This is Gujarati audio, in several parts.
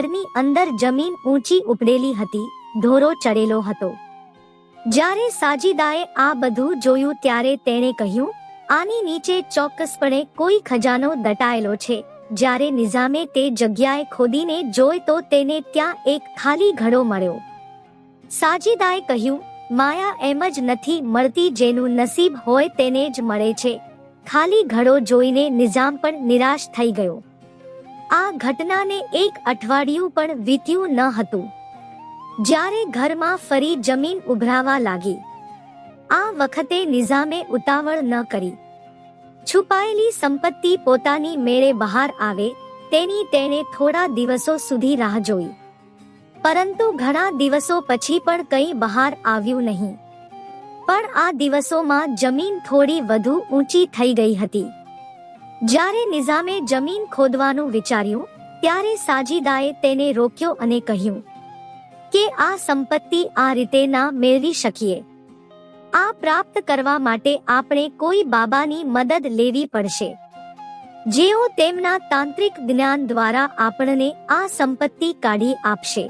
ઘરની અંદર જમીન ઊંચી ઉપડેલી હતી, ઢોરો ચડેલો હતો. જ્યારે સાજીદાએ આ બધું જોયું ત્યારે તેણે કહ્યું, આની નીચે ચોક્કસપણે કોઈ ખજાનો દટાયેલો છે. જ્યારે નિઝામે તે જગ્યાએ ખોદીને જોઈ તો તેને ત્યાં એક ખાલી ઘડો મળ્યો. સાજીદાએ કહ્યું, માયા એમ જ નથી મળતી જેનું નસીબ હોય તેને જ મળે છે. ખાલી ઘડો જોઈને નિઝામ પણ નિરાશ થઈ ગયો. આ ઘટનાને એક અઠવાડિયું પણ વીત્યું ન હતું. જ્યારે ઘરમાં ફરી જમીન ઉભરાવા લાગી, આ વખતે નિઝામે ઉતાવળ ન કરી. છુપાયેલી સંપત્તિ પોતાની મેળે બહાર આવે, તેની તેણે થોડા દિવસો સુધી રાહ જોઈ. પરંતુ ઘણા દિવસો પછી પણ કંઈ બહાર આવ્યું નહીં. પણ આ દિવસોમાં જમીન થોડી વધુ ઊંચી થઈ ગઈ હતી. જ્યારે નિઝામે જમીન ખોદવાનું વિચાર્યું, ત્યારે સાજીદાએ તેને રોક્યો અને કહ્યું કે આ સંપત્તિ આ રીતે ના મેળવી શકીએ. આ પ્રાપ્ત કરવા માટે આપણે કોઈ બાબાની મદદ લેવી પડશે. જેઓ તેમના તાંત્રિક જ્ઞાન દ્વારા આપણને આ સંપત્તિ કાઢી આપશે.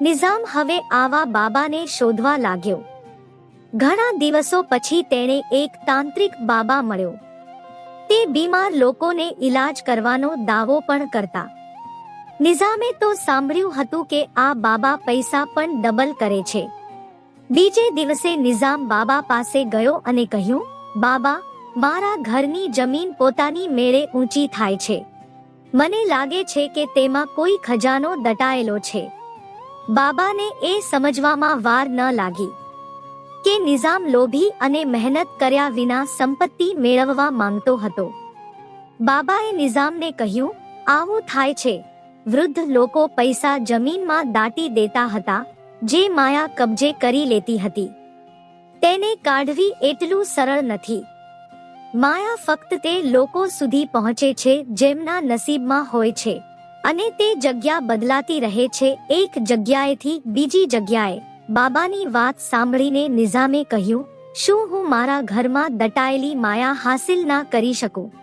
નિઝામ હવે આવા બાબાને શોધવા લાગ્યો. ઘણા દિવસો પછી તેણે એક તાંત્રિક બાબા મળ્યો. તે બીમાર લોકોને ઈલાજ કરવાનો દાવો પણ કરતા. નિઝામે તો સાંભળ્યું હતું કે આ બાબા પૈસા પણ ડબલ કરે છે. બીજે દિવસે નિઝામ બાબા પાસે ગયો અને કહ્યું, બાબા, મારા ઘરની જમીન પોતાની મેળે ઊંચી થાય છે. મને લાગે છે કે તેમાં કોઈ ખજાનો દટાયેલો છે. બાબાને એ સમજવામાં વાર ન લાગી. કે નિઝામ લોભી અને મહેનત કર્યા વિના સંપત્તિ મેળવવા માંગતો હતો. બાબાએ નિઝામને કહ્યું, આવું થાય છે. વૃદ્ધ લોકો પૈસા જમીનમાં દાટી દેતા હતા, જે માયા કબજે કરી લેતી હતી. તેને કાઢવી એટલું સરળ નથી. માયા ફક્ત તે લોકો સુધી પહોંચે છે જેમના નસીબમાં હોય છે, અને તે જગ્યા બદલાતી રહે છે એક જગ્યાએથી બીજી જગ્યાએ. બાબાની વાત સાંભળીને નિઝામે કહ્યું, શું હું મારા ઘરમાં દટાયેલી માયા હાસિલ ના કરી શકું?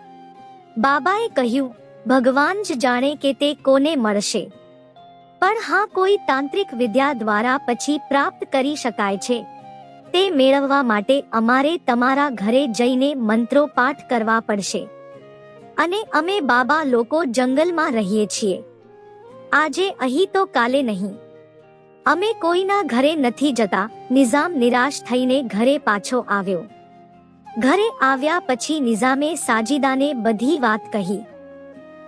બાબાએ કહ્યું, ભગવાન જ જાણે કે તે કોને મળશે. પણ હા, કોઈ તાંત્રિક વિદ્યા દ્વારા પછી પ્રાપ્ત કરી શકાય છે. તે મેળવવા માટે અમારે તમારા ઘરે જઈને મંત્રો પાઠ કરવા પડશે. અને અમે બાબા લોકો જંગલમાં રહીએ છીએ. આજે અહીં તો કાલે નહીં. અમે કોઈના ઘરે નથી જતા, નિઝામ નિરાશ થઈને ઘરે પાછો આવ્યો. ઘરે આવ્યા પછી નિઝામે સાજીદાને બધી વાત કહી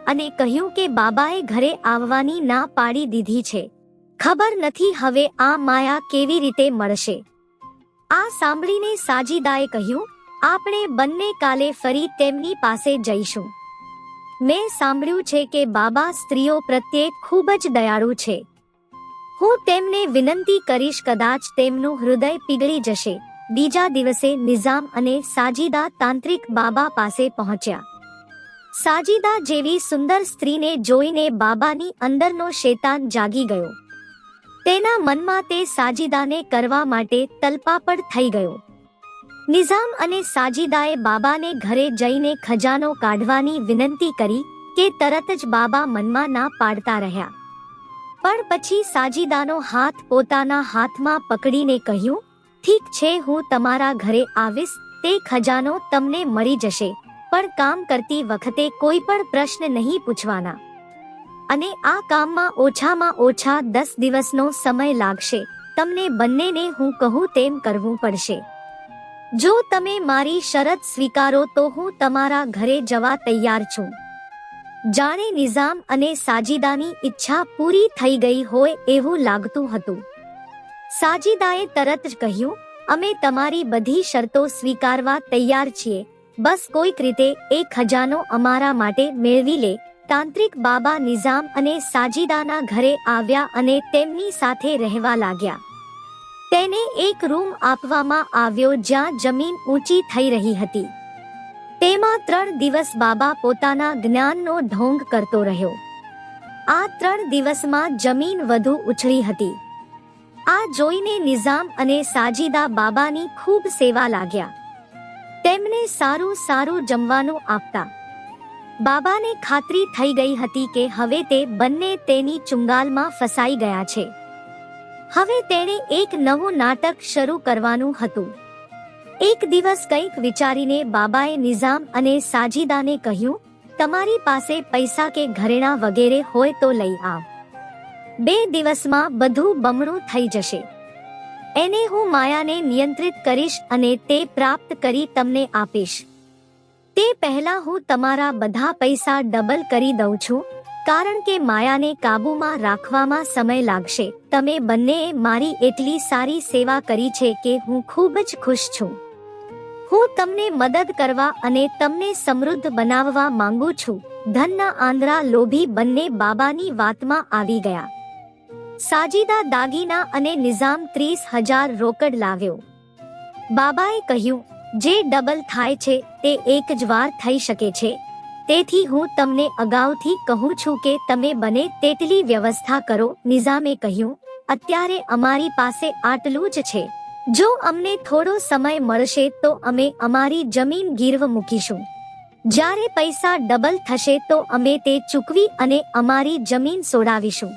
અને કહ્યું કે બાબાએ ઘરે આવવાની ના પાડી દીધી છે. ખબર નથી હવે આ માયા કેવી રીતે મળશે. આ સાંભળીને સાજીદાએ કહ્યું, આપણે બંને કાલે ફરી તેમની પાસે જઈશું. મેં સાંભળ્યું છે કે બાબા સ્ત્રીઓ પ્રત્યે ખૂબ જ દયાળુ છે. હું તેમને વિનંતી કરીશ કદાચ તેમનું હૃદય પીગળી જશે. બીજા દિવસે નિઝામ અને સાજીદા તાંત્રિક બાબા પાસે પહોંચ્યા. સાજીદા જેવી સુંદર સ્ત્રીને જોઈને બાબાની અંદરનો શેતાન જાગી ગયો. તેના મનમાં તે સાજીદાને કરવા માટે તલપાપડ થઈ ગયો. નિઝામ અને સાજીદાએ બાબાને ઘરે જઈને ખજાનો કાઢવાની વિનંતી કરી કે તરત જ બાબા મનમાં ના પાડતા રહ્યા. પણ પછી સાજીદાનો હાથ પોતાના હાથમાં પકડીને કહ્યું, ઠીક છે, હું તમારા ઘરે આવીશ, તે ખજાનો તમને મળી જશે, પણ કામ કરતી વખતે કોઈ પણ પ્રશ્ન નહીં પૂછવાના. અને આ કામમાં ઓછામાં ઓછા દસ દિવસનો સમય લાગશે, તમને બંનેને હું કહું તેમ કરવું પડશે. જો તમે મારી શરત સ્વીકારો તો હું તમારા ઘરે જવા તૈયાર છું. જાણે નિઝામ અને સાજીદાની ઈચ્છા પૂરી થઈ ગઈ હોય એવું લાગતું હતું. સાજીદાએ તરત જ કહ્યું, અમે તમારી બધી શરતો સ્વીકારવા તૈયાર છીએ. બસ કોઈક રીતે એ ખજાનો અમારા માટે મેળવી લે. તાંત્રિક બાબા નિઝામ અને સાજીદાના ઘરે આવ્યા અને તેમની સાથે રહેવા લાગ્યા. તેને એક રૂમ આપવામાં આવ્યો જ્યાં જમીન ઊંચી થઈ રહી હતી. તેમાં ત્રણ દિવસ બાબા પોતાના જ્ઞાનનો ઢોંગ કરતો રહ્યો. આ ત્રણ દિવસમાં જમીન વધુ ઉછળી હતી. આ જોઈને નિઝામ અને સાજીદા બાબાની ખૂબ સેવા લાગ્યા. તેમને સારું સારું જમવાનું આપતા. બાબાને ખાતરી થઈ ગઈ હતી કે હવે તે બંને તેની ચુંગાલમાં ફસાઈ ગયા છે. હવે તેણે એક નવું નાટક શરૂ કરવાનું હતું. એક દિવસ કંઈક વિચારીને બાબાએ નિઝામ અને સાજીદાને કહ્યું, તમારી પાસે પૈસા કે ઘરેણા વગેરે હોય તો લઈ આવ. બે દિવસમાં બધું બમણું થઈ જશે. એને હું માયાને નિયંત્રિત કરીશ અને તે પ્રાપ્ત કરી તમને આપીશ. તે પહેલા હું તમારા બધા પૈસા ડબલ કરી દઉં છું, કારણ કે માયાને કાબૂમાં રાખવામાં સમય લાગશે. તમે બંનેએ મારી એટલી સારી સેવા કરી છે કે હું ખૂબ જ ખુશ છું. હું તમને મદદ કરવા અને તમને સમૃદ્ધ બનાવવા માંગુ છું. ધનના આંદ્રા લોભી બંને બાબાની વાતમાં આવી ગયા. સાજીદા દાગીના અને નિઝામ ત્રીસ હજાર રોકડ લાવ્યો. બાબાએ કહ્યું, જે ડબલ થાય છે, તે એક જ વાર થઈ શકે છે. તેથી હું તમને અગાઉથી કહું છું કે તમે બને તેટલી વ્યવસ્થા કરો. નિઝામે કહ્યું, અત્યારે અમારી પાસે આટલું જ છે. જો અમને થોડો સમય મળશે તો અમે અમારી જમીન ગીરવ મૂકીશું. જ્યારે પૈસા ડબલ થશે તો અમે તે ચૂકવી અને અમારી જમીન સોડાવીશું.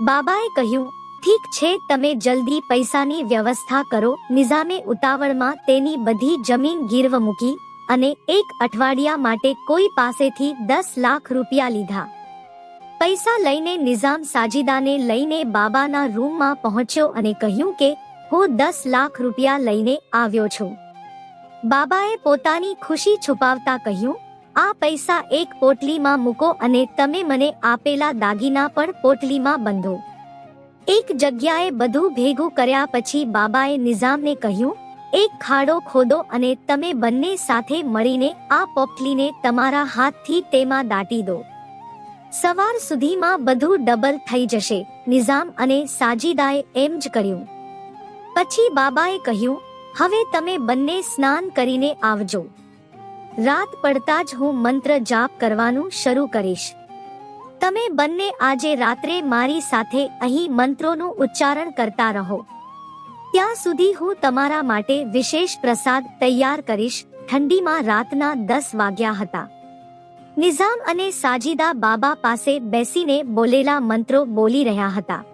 બાબાએ કહ્યું, ઠીક છે, તમે જલ્દી પૈસાની વ્યવસ્થા કરો. નિઝામે ઉતાવળમાં તેની બધી જમીન ગીરવ મૂકી અને એક અઠવાડિયા માટે કોઈ પાસેથી દસ લાખ રૂપિયા લીધા. પૈસા લઈને નિઝામ સાજીદાને લઈને બાબાના રૂમમાં પહોંચ્યો અને કહ્યું કે હું દસ લાખ રૂપિયા લઈને આવ્યો છું. બાબાએ પોતાની ખુશી છુપાવતા કહ્યું, આ પૈસા એક પોટલીમાં મૂકો અને તમે મને આપેલા દાગીના પણ પોટલીમાં બંધો. એક જગ્યાએ બધું ભેગું કર્યા પછી બાબાએ નિઝામને કહ્યું, એક ખાડો ખોદો અને તમે બંને સાથે મળીને આ પોટલીને તમારા હાથથી તેમાં દાટી દો. સવાર સુધીમાં બધું ડબલ થઈ જશે, નિઝામ અને સાજીદાએ એમ જ કર્યું. પછી બાબાએ કહ્યું, હવે તમે બંને સ્નાન કરીને આવજો. રાત પડતા જ હું મંત્ર જાપ કરવાનું શરૂ કરીશ. તમે બંને આજે રાત્રે મારી સાથે અહીં મંત્રોનું ઉચ્ચારણ કરતા રહો. ત્યાં સુધી હું તમારા માટે વિશેષ પ્રસાદ તૈયાર કરીશ. ઠંડીમાં રાતના દસ વાગ્યા હતા. નિઝામ અને સાજીદા બાબા પાસે બેસીને બોલેલા મંત્રો બોલી રહ્યા હતા.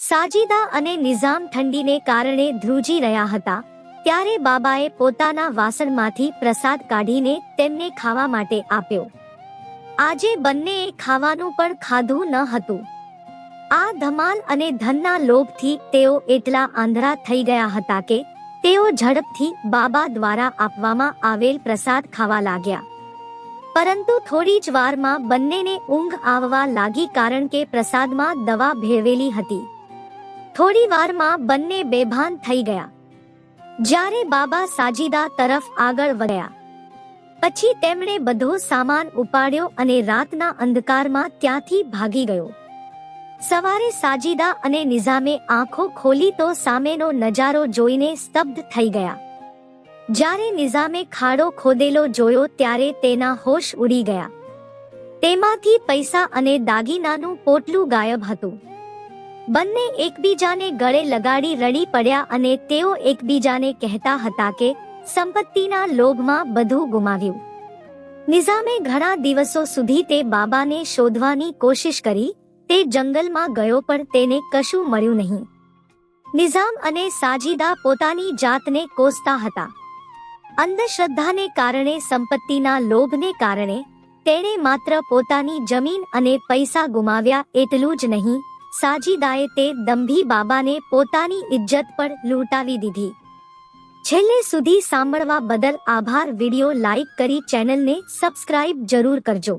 સાજીદા અને નિઝામ ઠંડીને કારણે ધ્રુજી રહ્યા હતા, ત્યારે બાબાએ પોતાના વાસણમાંથી પ્રસાદ કાઢીને તેમને ખાવા માટે આપ્યો. આજે બંનેએ ખાવાનું પણ ખાધું ન હતું. આ ધમાલ અને ધનના લોભથી તેઓ એટલા આંધળા થઈ ગયા હતા કે તેઓ ઝડપથી બાબા દ્વારા આપવામાં આવેલ પ્રસાદ ખાવા લાગ્યા. પરંતુ થોડી જ વારમાં બંનેને ઊંઘ આવવા લાગી કારણ કે પ્રસાદમાં દવા ભેળવેલી હતી. થોડી વારમાં બંને બેભાન થઈ ગયા. જ્યારે બાબા સાજીદા તરફ આગળ વધ્યા. પછી તેમણે બધો સામાન ઉપાડ્યો અને રાતના અંધકારમાં ત્યાંથી ભાગી ગયો. સવારે સાજીદા અને નિઝામે આંખો ખોલી તો સામેનો નજારો જોઈને સ્તબ્ધ થઈ ગયા. જ્યારે નિઝામે ખાડો ખોદેલો જોયો ત્યારે તેના હોશ ઉડી ગયા. તેમાંથી પૈસા અને દાગીનાનું પોટલું ગાયબ હતું. બંને એકબીજાને ગળે લગાડી રડી પડ્યા અને તેઓ એકબીજાને કહેતા હતા કે સંપત્તિના લોભમાં બધું ગુમાવ્યું. નિઝામે ઘણા દિવસો સુધી તે બાબાને શોધવાની કોશિશ કરી, તે જંગલમાં ગયો પણ તેને કશું મળ્યું નહીં. નિઝામ અને સાજીદા પોતાની જાતને કોસતા હતા. અંધશ્રદ્ધાને કારણે, સંપત્તિના લોભને કારણે, તેણે માત્ર પોતાની જમીન અને પૈસા ગુમાવ્યા એટલું જ નહીં સાજીદાએ તે દંભી બાબાને પોતાની ઇજ્જત પર લૂંટાવી દીધી. છેલ્લે સુધી સાંભળવા બદલ આભાર, વિડિયો લાઇક કરી ચેનલને સબસ્ક્રાઇબ જરૂર કરજો.